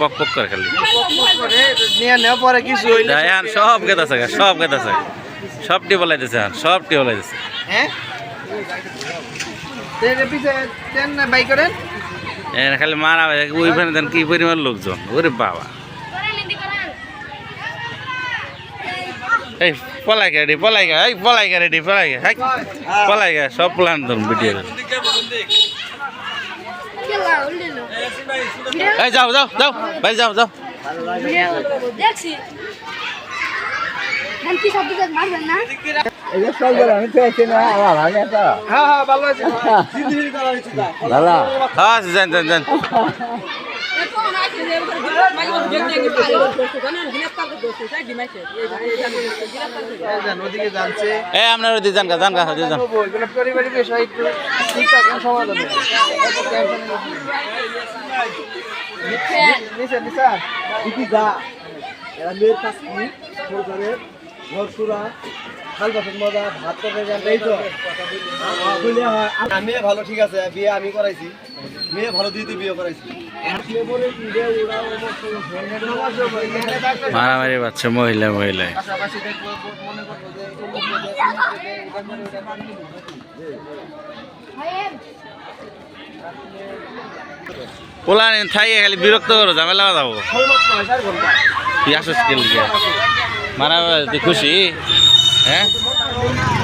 পক পক করে খালি। পরে কিছু আর সব সবটি আর না বাই করেন। এখানে খালি মারা ওইখানে দেন কি পরিমাণ লোকজন। ওরে বাবা। এই পলাই গে রেডি পলাই গে এই পলাই গে রেডি পলাই গে পলাই গে সব প্ল্যান ধরুন ভিডিও এই যাও যাও যাও। ভাই যাও যাও। দেখছি। হ্যাঁ হ্যাঁ হ্যাঁ ওদিকে আপনার ওই যান গা যান গা যান। পারিবারিক বিষয় ঠিকঠাক সমাধান হবে। নিচে নিচে কি যা এরা মেয়ের কাজ কি ঘর সুরা হয় আমি ভালো ঠিক আছে বিয়ে আমি করাইছি মেয়ে ভালো দিদি বিয়ে করাইছি মারামারি বাচ্চা মহিলা মহিলা পাশাপাশি দেখব মনে করব যে পোলা থাইয়ে খালি বিরক্ত করো ঝামেলা যাব আসস মারা তুই খুশি 哎。